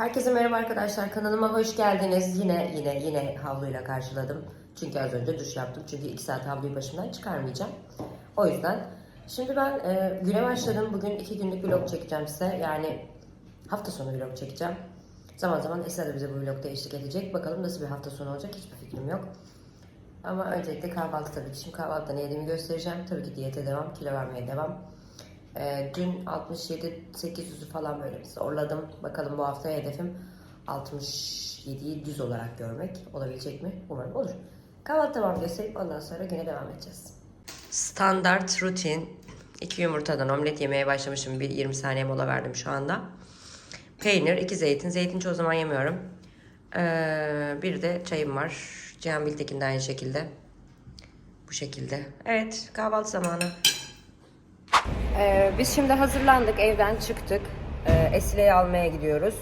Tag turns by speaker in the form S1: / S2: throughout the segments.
S1: Herkese merhaba arkadaşlar. Kanalıma hoş geldiniz. Yine yine yine havluyla karşıladım. Çünkü az önce duş yaptım. Çünkü 2 saat havluyu başımdan çıkarmayacağım. O yüzden. Şimdi ben e, güne başladım. Bugün 2 günlük vlog çekeceğim size. Yani hafta sonu vlog çekeceğim. Zaman zaman Esra da bize bu vlogda eşlik edecek. Bakalım nasıl bir hafta sonu olacak hiçbir fikrim yok. Ama öncelikle kahvaltı tabii ki. Şimdi kahvaltıda ne yediğimi göstereceğim. Tabii ki diyete devam, kilo vermeye devam. Ee, dün 67-800'ü falan böyle zorladım. Bakalım bu hafta hedefim 67'yi düz olarak görmek. Olabilecek mi? Umarım olur. Kahvaltı devam gösterip ondan sonra güne devam edeceğiz. Standart rutin. İki yumurtadan omlet yemeye başlamışım. Bir 20 saniye mola verdim şu anda. Peynir, iki zeytin. Zeytin çoğu zaman yemiyorum. Ee, bir de çayım var. Cihan Biltekin de aynı şekilde. Bu şekilde. Evet kahvaltı zamanı. Ee, biz şimdi hazırlandık, evden çıktık. Ee, Esile'yi almaya gidiyoruz.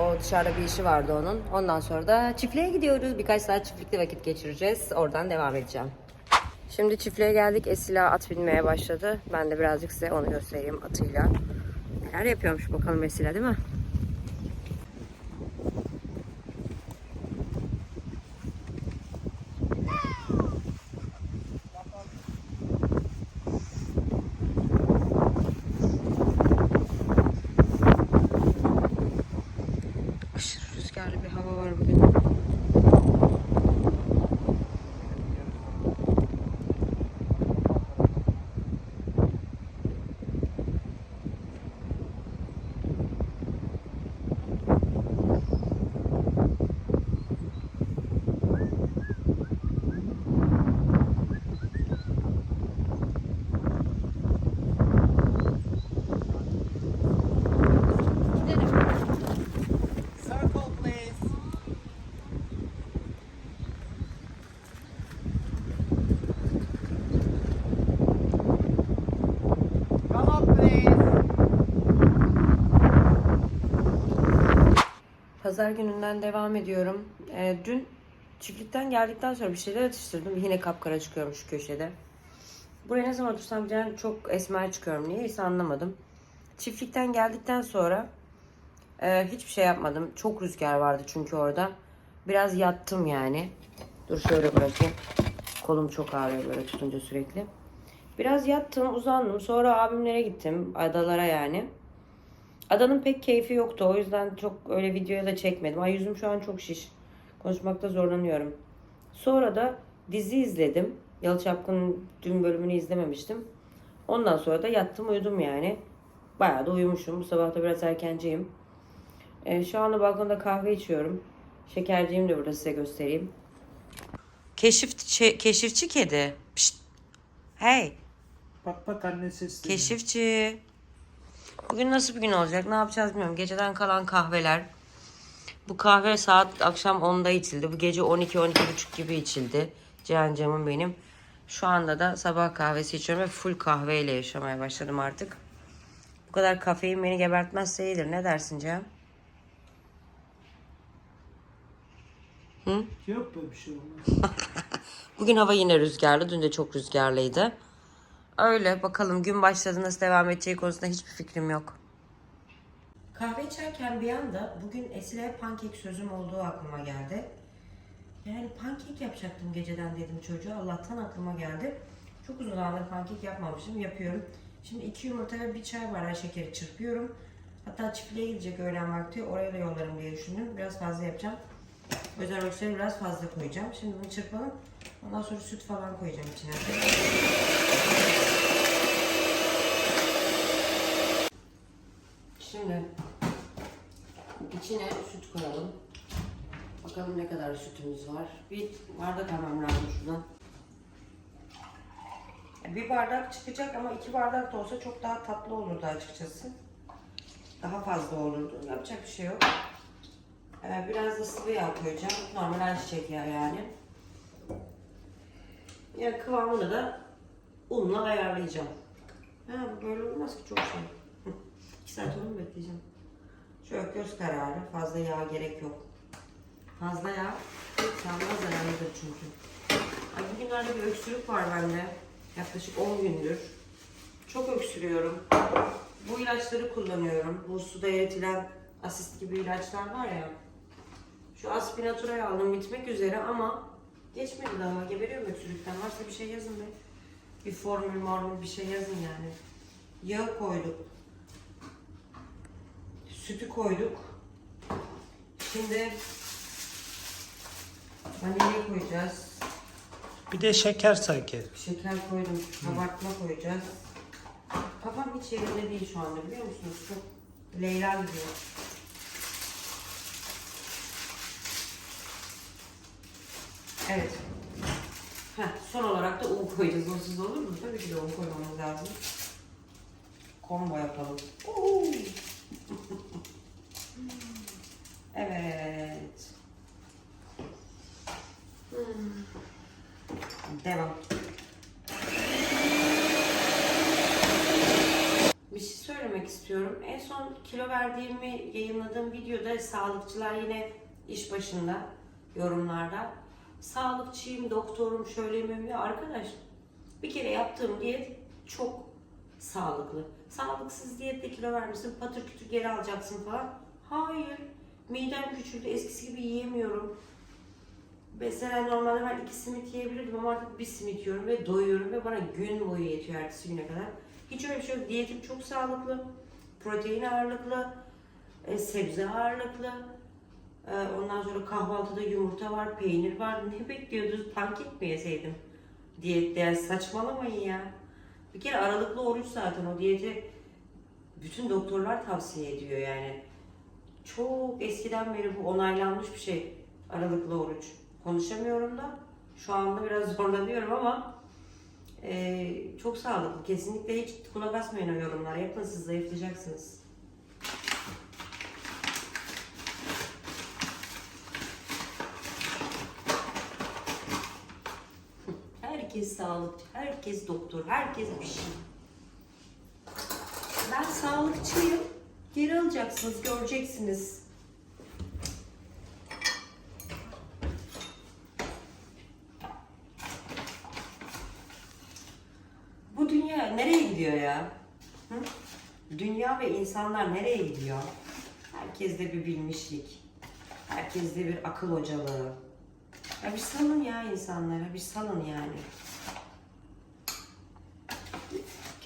S1: O dışarıda bir işi vardı onun. Ondan sonra da çiftliğe gidiyoruz. Birkaç saat çiftlikte vakit geçireceğiz. Oradan devam edeceğim. Şimdi çiftliğe geldik. Esila at binmeye başladı. Ben de birazcık size onu göstereyim atıyla. Neler yapıyormuş bakalım Esila değil mi? Rüzgarlı bir hava Pazar gününden devam ediyorum. Ee, dün çiftlikten geldikten sonra bir şeyler atıştırdım. Yine kapkara çıkıyorum şu köşede. Buraya ne zaman otursam yani çok esmer çıkıyorum. Niyeyse anlamadım. Çiftlikten geldikten sonra e, hiçbir şey yapmadım. Çok rüzgar vardı çünkü orada. Biraz yattım yani. Dur şöyle bırakayım. Kolum çok ağrıyor böyle tutunca sürekli. Biraz yattım, uzandım. Sonra abimlere gittim. Adalara yani. Adanın pek keyfi yoktu. O yüzden çok öyle videoya da çekmedim. Ay yüzüm şu an çok şiş. Konuşmakta zorlanıyorum. Sonra da dizi izledim. Yalı Çapkın'ın dün bölümünü izlememiştim. Ondan sonra da yattım uyudum yani. Bayağı da uyumuşum. Bu sabah da biraz erkenciyim. Ee, şu anda balkonda kahve içiyorum. Şekerciğim de burada size göstereyim. Keşif, keşifçi kedi. Pişt. Hey.
S2: Bak bak anne sesli.
S1: Keşifçi. Bugün nasıl bir gün olacak? Ne yapacağız bilmiyorum. Geceden kalan kahveler. Bu kahve saat akşam 10'da içildi. Bu gece 12-12.30 gibi içildi. Cihan Cam'ın benim. Şu anda da sabah kahvesi içiyorum ve full kahveyle yaşamaya başladım artık. Bu kadar kafein beni gebertmezse iyidir. Ne dersin Cihan? Hı?
S2: Yok böyle bir şey olmaz.
S1: Bugün hava yine rüzgarlı. Dün de çok rüzgarlıydı. Öyle bakalım gün başladı nasıl devam edeceği konusunda hiçbir fikrim yok. Kahve içerken bir anda bugün Esile pankek sözüm olduğu aklıma geldi. Yani pankek yapacaktım geceden dedim çocuğa. Allah'tan aklıma geldi. Çok uzun zamandır pankek yapmamışım. Yapıyorum. Şimdi iki yumurta ve bir çay bardağı şekeri çırpıyorum. Hatta çiftliğe gidecek öğlen vakti. Oraya da yollarım diye düşündüm. Biraz fazla yapacağım. Özel ölçüleri biraz fazla koyacağım. Şimdi bunu çırpalım. Ondan sonra süt falan koyacağım içine. Şimdi içine süt koyalım. Bakalım ne kadar sütümüz var. Bir bardak almam lazım şuradan. Bir bardak çıkacak ama iki bardak da olsa çok daha tatlı olurdu açıkçası. Daha fazla olurdu. Yapacak bir şey yok. Ee, biraz da sıvı yağ koyacağım. Normal ayçiçek yağı yani. Yani kıvamını da unla ayarlayacağım. Ha böyle olmaz ki çok şey. Hı, İki saat onu bekleyeceğim? Şöyle göz kararı. Fazla yağ gerek yok. Fazla yağ sağlığa zararlıdır çünkü. Ay bugünlerde bir öksürük var bende. Yaklaşık 10 gündür. Çok öksürüyorum. Bu ilaçları kullanıyorum. Bu suda eritilen asist gibi ilaçlar var ya. Şu aspinaturayı aldım bitmek üzere ama geçmedi daha. Geberiyorum öksürükten. Varsa bir şey yazın be. Bir formül mormül bir şey yazın yani. Yağı koyduk. Sütü koyduk. Şimdi vanilya koyacağız.
S2: Bir de şeker sanki.
S1: Şeker koydum. Kabartma koyacağız. Kafam hiç yerinde değil şu anda biliyor musunuz? Çok Leyla gidiyor. Evet. Heh, son olarak da un koyacağız. Onsuz olur mu? Tabii ki de un koymamız lazım. Combo yapalım. Evet. Devam. Bir şey söylemek istiyorum. En son kilo verdiğimi yayınladığım videoda sağlıkçılar yine iş başında yorumlarda. Sağlıkçıyım, doktorum, şöyleyim ya arkadaş. Bir kere yaptığım diyet çok sağlıklı. Sağlıksız diyette kilo vermişsin, patır kütür geri alacaksın falan. Hayır. Midem küçüldü, eskisi gibi yiyemiyorum. Mesela normalde ben iki simit yiyebilirdim ama artık bir simit yiyorum ve doyuyorum ve bana gün boyu yetiyor ertesi güne kadar. Hiç öyle bir şey yok. Diyetim çok sağlıklı. Protein ağırlıklı, e, sebze ağırlıklı. E, ondan sonra kahvaltıda yumurta var, peynir var. Ne bekliyordunuz? Pankek mi yeseydim? Diyette yani saçmalamayın ya. Bir kere aralıklı oruç zaten o diyeti bütün doktorlar tavsiye ediyor yani. Çok eskiden beri bu onaylanmış bir şey. Aralıklı oruç. Konuşamıyorum da. Şu anda biraz zorlanıyorum ama eee, çok sağlıklı. Kesinlikle hiç kulak asmayın o yorumlara. Yapın siz zayıflayacaksınız. Herkes sağlıkçı, herkes doktor, herkes bir şey. Ben sağlıkçıyım. Geri alacaksınız, göreceksiniz. Bu dünya nereye gidiyor ya? Hı? Dünya ve insanlar nereye gidiyor? Herkeste bir bilmişlik. Herkeste bir akıl hocalığı. Ya bir salın ya insanlara, bir salın yani.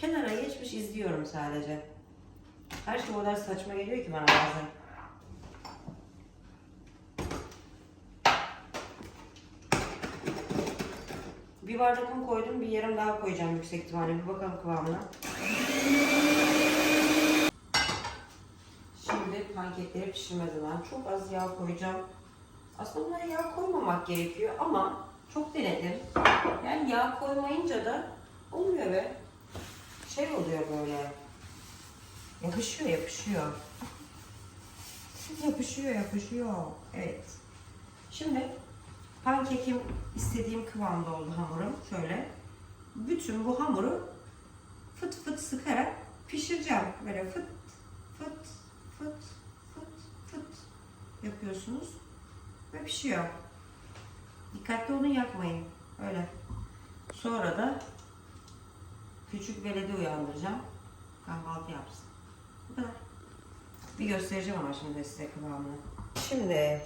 S1: Kenara geçmiş izliyorum sadece. Her şey o kadar saçma geliyor ki bana bazen. Bir bardak un koydum, bir yarım daha koyacağım yüksek ihtimalle. Bir bakalım kıvamına. Şimdi pankekleri pişirme zamanı. Çok az yağ koyacağım. Aslında bunlara yağ koymamak gerekiyor ama çok denedim. Yani yağ koymayınca da olmuyor be. Şey oluyor böyle. Yapışıyor, yapışıyor. Yapışıyor, yapışıyor. Evet. Şimdi pankekim istediğim kıvamda oldu hamurum. Şöyle. Bütün bu hamuru fıt fıt sıkarak pişireceğim. Böyle fıt fıt fıt fıt fıt yapıyorsunuz ve pişiyor. Dikkatli olun yakmayın. Öyle. Sonra da küçük veledi uyandıracağım. Kahvaltı yapsın. Bu kadar. Bir göstereceğim ama şimdi size kıvamını. Şimdi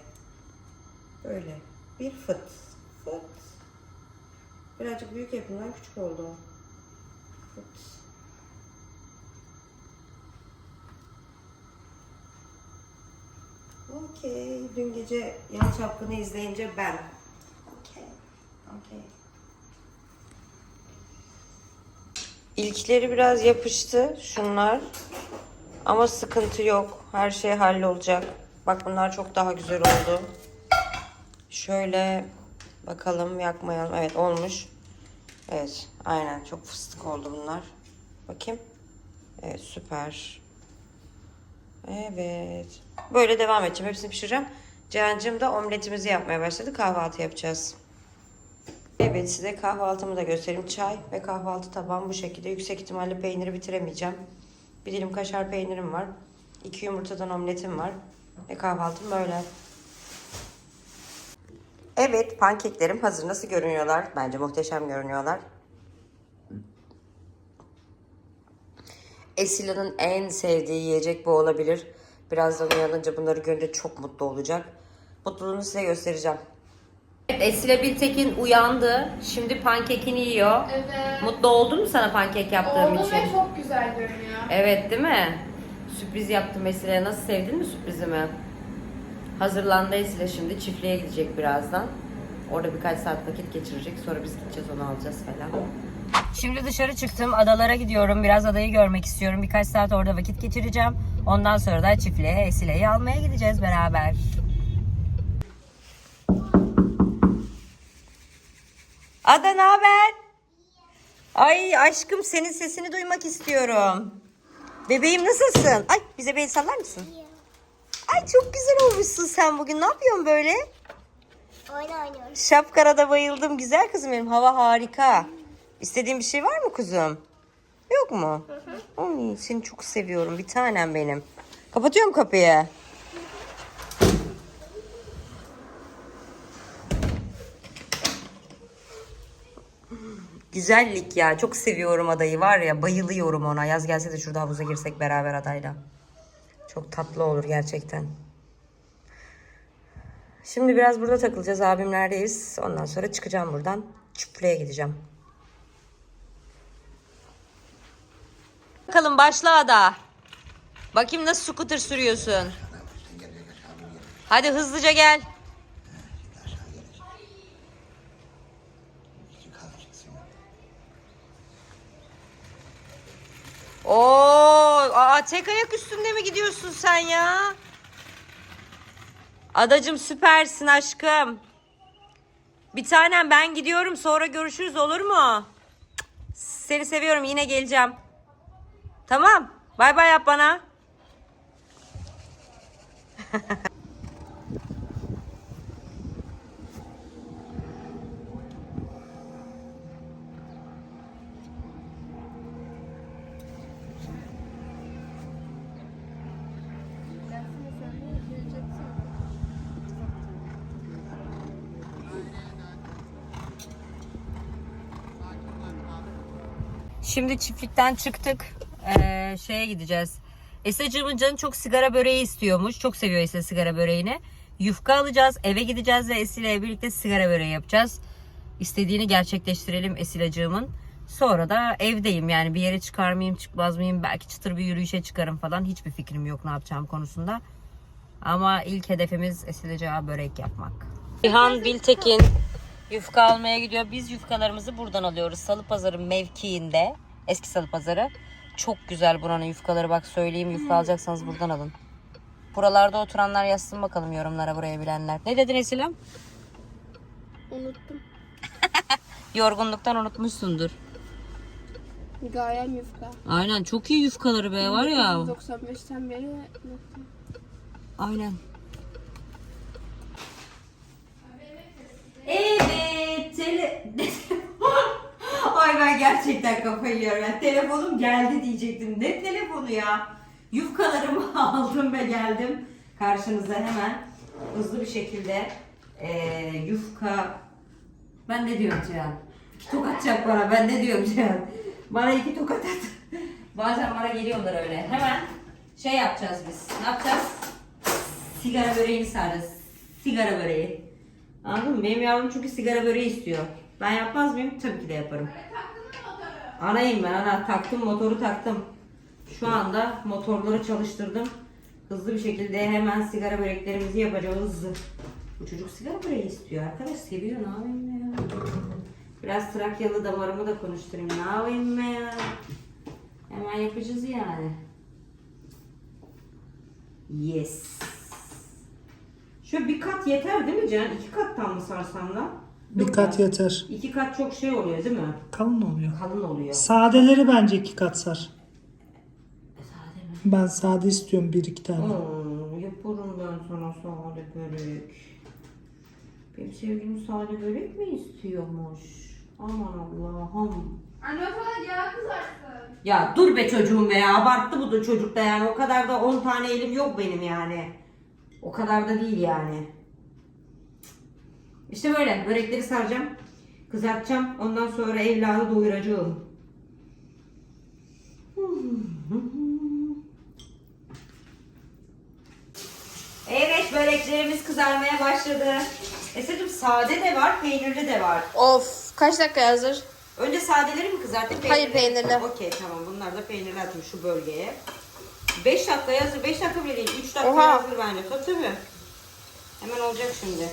S1: böyle bir fıt fıt. Birazcık büyük yapımdan küçük oldu. Fıt. Okey. Dün gece Yan Çapkın'ı izleyince ben. Okey. Okey. İlkleri biraz yapıştı şunlar. Ama sıkıntı yok. Her şey hallolacak. Bak bunlar çok daha güzel oldu. Şöyle bakalım yakmayalım. Evet olmuş. Evet aynen çok fıstık oldu bunlar. Bakayım. Evet süper. Evet. Böyle devam edeceğim. Hepsini pişireceğim. Cihancığım da omletimizi yapmaya başladı. Kahvaltı yapacağız. Evet size kahvaltımı da göstereyim. Çay ve kahvaltı tabağım bu şekilde. Yüksek ihtimalle peyniri bitiremeyeceğim. Bir dilim kaşar peynirim var. İki yumurtadan omletim var. Ve kahvaltım böyle. Evet pankeklerim hazır. Nasıl görünüyorlar? Bence muhteşem görünüyorlar. Esila'nın en sevdiği yiyecek bu olabilir. Birazdan uyanınca bunları görünce çok mutlu olacak. Mutluluğunu size göstereceğim. Evet, Esile Biltekin uyandı. Şimdi pankekini yiyor.
S3: Evet.
S1: Mutlu oldun mu sana pankek yaptığım
S3: Oldu
S1: için?
S3: ve çok güzel görünüyor.
S1: Evet değil mi? Sürpriz yaptım Esile'ye. Nasıl sevdin mi sürprizimi? Hazırlandı Esile şimdi. Çiftliğe gidecek birazdan. Orada birkaç saat vakit geçirecek. Sonra biz gideceğiz onu alacağız falan. Şimdi dışarı çıktım. Adalara gidiyorum. Biraz adayı görmek istiyorum. Birkaç saat orada vakit geçireceğim. Ondan sonra da çiftliğe Esile'yi almaya gideceğiz beraber. Ada ne haber? Ay aşkım senin sesini duymak istiyorum. Bebeğim nasılsın? Ay bize bir el sallar mısın? Ay çok güzel olmuşsun sen bugün. Ne yapıyorsun böyle?
S4: Oyun oynuyoruz.
S1: Şapkana da bayıldım. Güzel kızım benim. Hava harika. İstediğin bir şey var mı kuzum? Yok mu? Ay, seni çok seviyorum. Bir tanem benim. Kapatıyorum kapıyı. Güzellik ya. Çok seviyorum adayı var ya. Bayılıyorum ona. Yaz gelse de şurada havuza girsek beraber adayla. Çok tatlı olur gerçekten. Şimdi biraz burada takılacağız. Abimlerdeyiz. Ondan sonra çıkacağım buradan. Çiftliğe gideceğim. Bakalım başla Ada. Bakayım nasıl scooter sürüyorsun. Hadi hızlıca gel. Oo, aa, tek ayak üstünde mi gidiyorsun sen ya? Adacım süpersin aşkım. Bir tanem ben gidiyorum sonra görüşürüz olur mu? Seni seviyorum yine geleceğim. Tamam. Bay bay yap bana. Şimdi çiftlikten çıktık. Ee, şeye gideceğiz. Esacığımın canı çok sigara böreği istiyormuş. Çok seviyor Ese sigara böreğini. Yufka alacağız. Eve gideceğiz ve Esile'yle birlikte sigara böreği yapacağız. İstediğini gerçekleştirelim Esilacığımın. Sonra da evdeyim yani bir yere çıkar mıyım çıkmaz mıyım belki çıtır bir yürüyüşe çıkarım falan hiçbir fikrim yok ne yapacağım konusunda. Ama ilk hedefimiz Esilecağa börek yapmak. İhan Biltekin yufka almaya gidiyor. Biz yufkalarımızı buradan alıyoruz. Salı Pazarı mevkiinde. Eski Salı Pazarı. Çok güzel buranın yufkaları bak söyleyeyim yufka alacaksanız buradan alın. Buralarda oturanlar yazsın bakalım yorumlara buraya bilenler. Ne dedin Esilem?
S3: Unuttum.
S1: Yorgunluktan unutmuşsundur.
S3: Gayem yufka.
S1: Aynen çok iyi yufkaları be var ya.
S3: 95'ten beri unuttum.
S1: Aynen. Evet. Tele... Ay ben gerçekten kafayı yiyorum. Yani telefonum geldi diyecektim. Ne telefonu ya? Yufkalarımı aldım ve geldim. Karşınıza hemen hızlı bir şekilde eee, yufka... Ben ne diyorum Cihan? İki tokat çak bana. Ben ne diyorum Cihan? Bana iki tokat at. Bazen bana geliyorlar öyle. Hemen şey yapacağız biz. Ne yapacağız? Sigara böreğini saracağız. Sigara böreği. Anladın mı? Benim yavrum çünkü sigara böreği istiyor. Ben yapmaz mıyım? Tabii ki de yaparım. Anayım ben ana. Taktım motoru taktım. Şu anda motorları çalıştırdım. Hızlı bir şekilde hemen sigara böreklerimizi yapacağız. Bu çocuk sigara böreği istiyor. Arkadaş seviyor. Ne yapayım ya? Biraz Trakyalı damarımı da konuşturayım. Ne yapayım ya? Hemen yapacağız yani. Yes. Şu bir kat yeter değil mi Can? İki kattan mı sarsan da?
S2: Bir
S1: Yok
S2: kat
S1: ya.
S2: yeter.
S1: İki kat çok şey oluyor değil mi?
S2: Kalın oluyor.
S1: Kalın oluyor.
S2: Sadeleri bence iki kat sar.
S1: E, sade mi?
S2: Ben sade istiyorum bir iki tane.
S1: Hmm, yaparım ben sana sade börek. Benim sevgilim sade börek mi istiyormuş? Aman Allah'ım.
S3: Anne o zaman yağ kızarsın.
S1: Ya dur be çocuğum be ya. Abarttı bu da çocuk da yani. O kadar da 10 tane elim yok benim yani. O kadar da değil yani. İşte böyle börekleri saracağım. Kızartacağım. Ondan sonra evladı doyuracağım. Evet böreklerimiz kızarmaya başladı. Esra'cığım sade de var, peynirli de var.
S3: Of kaç dakika hazır?
S1: Önce sadeleri mi kızarttık?
S3: Hayır, peynirli.
S1: Okey tamam bunlar da peynirli atmış şu bölgeye. 5 dakikaya hazır. 5 dakika bile değil. 3 dakikaya
S3: Oha.
S1: hazır bence. Tabii tabii. Hemen olacak şimdi.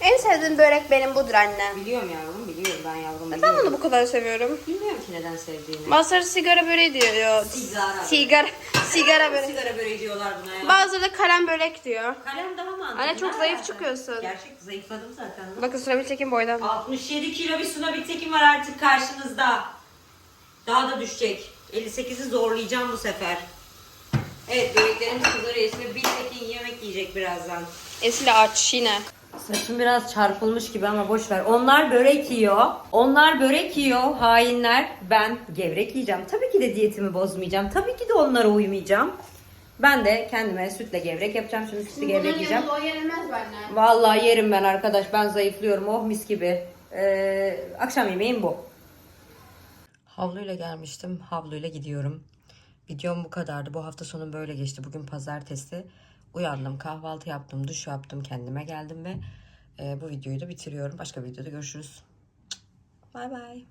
S3: En sevdiğim börek benim budur anne.
S1: Biliyorum yavrum biliyorum ben yavrum
S3: Neden
S1: biliyorum.
S3: bunu bu kadar seviyorum?
S1: Bilmiyorum ki neden sevdiğini.
S3: Bazıları sigara böreği diyor.
S1: Sigara.
S3: Sigara. Sigara böreği.
S1: Sigara böreği diyorlar buna ya.
S3: Bazıları da kalem börek diyor.
S1: Kalem daha mantıklı.
S3: Anne çok
S1: Ne
S3: zayıf çıkıyorsun.
S1: Gerçek zayıfladım zaten.
S3: Bakın Surabil Tekin boydan.
S1: 67 kilo bir Suna Bitekin var artık karşınızda. Daha da düşecek. 58'i zorlayacağım bu sefer. Evet böreklerimiz kızarıyor. Esme Bitekin yemek yiyecek birazdan.
S3: Esile aç yine.
S1: Saçım biraz çarpılmış gibi ama boş ver. Onlar börek yiyor. Onlar börek yiyor. Hainler. Ben gevrek yiyeceğim. Tabii ki de diyetimi bozmayacağım. Tabii ki de onlara uymayacağım. Ben de kendime sütle gevrek yapacağım. Şimdi sütlü gevrek yiyeceğim.
S3: o yenilmez benden.
S1: Vallahi yerim ben arkadaş. Ben zayıflıyorum. Oh mis gibi. Ee, akşam yemeğim bu. Havluyla gelmiştim. Havluyla gidiyorum. Videom bu kadardı. Bu hafta sonu böyle geçti. Bugün pazartesi. Uyandım, kahvaltı yaptım, duş yaptım, kendime geldim ve e, bu videoyu da bitiriyorum. Başka bir videoda görüşürüz. Bay bay.